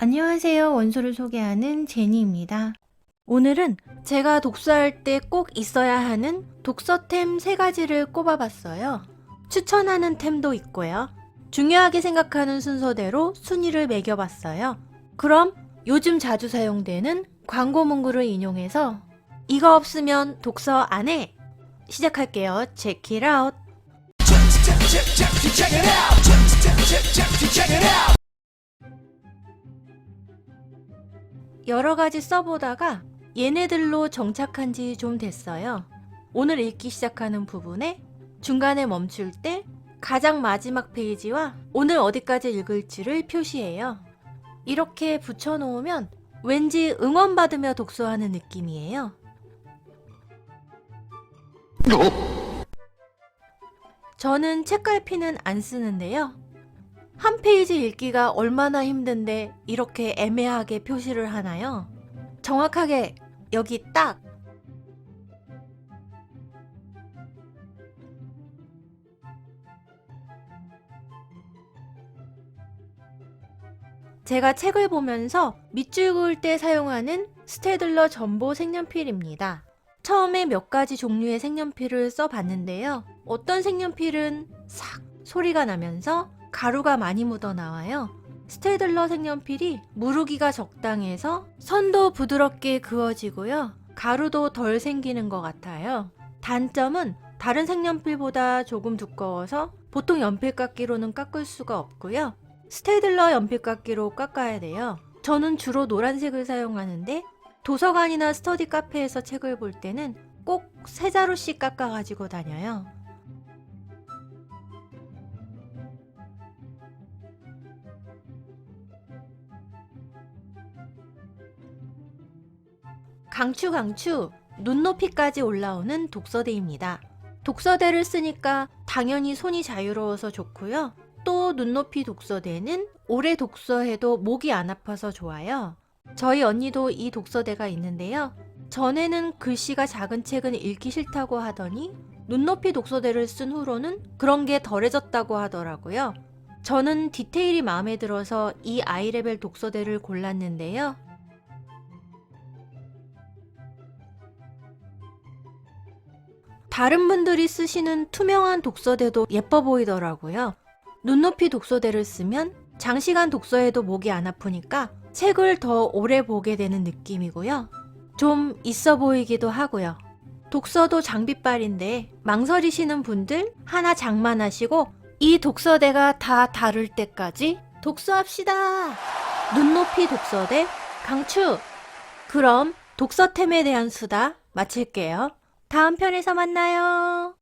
안녕하세요. 원소를 소개하는 제니입니다. 오늘은 제가 독서할 때 꼭 있어야 하는 독서템 세 가지를 꼽아봤어요. 추천하는 템도 있고요. 중요하게 생각하는 순서대로 순위를 매겨봤어요. 그럼 요즘 자주 사용되는 광고 문구를 인용해서 이거 없으면 독서 안 해! 시작할게요. Check it out! 여러 가지 써보다가 얘네들로 정착한 지 좀 됐어요. 오늘 읽기 시작하는 부분에 중간에 멈출 때 가장 마지막 페이지와 오늘 어디까지 읽을지를 표시해요. 이렇게 붙여놓으면 왠지 응원받으며 독서하는 느낌이에요. 저는 책갈피는 안 쓰는데요. 한 페이지 읽기가 얼마나 힘든데 이렇게 애매하게 표시를 하나요? 정확하게 여기 딱 제가 책을 보면서 밑줄 그을 때 사용하는 스테들러 전보 색연필입니다. 처음에 몇 가지 종류의 색연필을 써봤는데요. 어떤 색연필은 싹 소리가 나면서 가루가 많이 묻어 나와요. 스테들러 색연필이 무르기가 적당해서 선도 부드럽게 그어지고요. 가루도 덜 생기는 것 같아요. 단점은 다른 색연필보다 조금 두꺼워서 보통 연필깎이로는 깎을 수가 없고요. 스테들러 연필깎이로 깎아야 돼요. 저는 주로 노란색을 사용하는데 도서관이나 스터디 카페에서 책을 볼 때는 꼭 세 자루씩 깎아가지고 다녀요. 강추 강추 눈높이까지 올라오는 독서대입니다. 독서대를 쓰니까 당연히 손이 자유로워서 좋고요. 또 눈높이 독서대는 오래 독서해도 목이 안 아파서 좋아요. 저희 언니도 이 독서대가 있는데요. 전에는 글씨가 작은 책은 읽기 싫다고 하더니 눈높이 독서대를 쓴 후로는 그런 게 덜해졌다고 하더라고요. 저는 디테일이 마음에 들어서 이 아이레벨 독서대를 골랐는데요. 다른 분들이 쓰시는 투명한 독서대도 예뻐 보이더라고요. 눈높이 독서대를 쓰면 장시간 독서해도 목이 안 아프니까 책을 더 오래 보게 되는 느낌이고요. 좀 있어 보이기도 하고요. 독서도 장비빨인데 망설이시는 분들 하나 장만하시고 이 독서대가 다 다를 때까지 독서합시다. 눈높이 독서대 강추. 그럼 독서템에 대한 수다 마칠게요. 다음 편에서 만나요.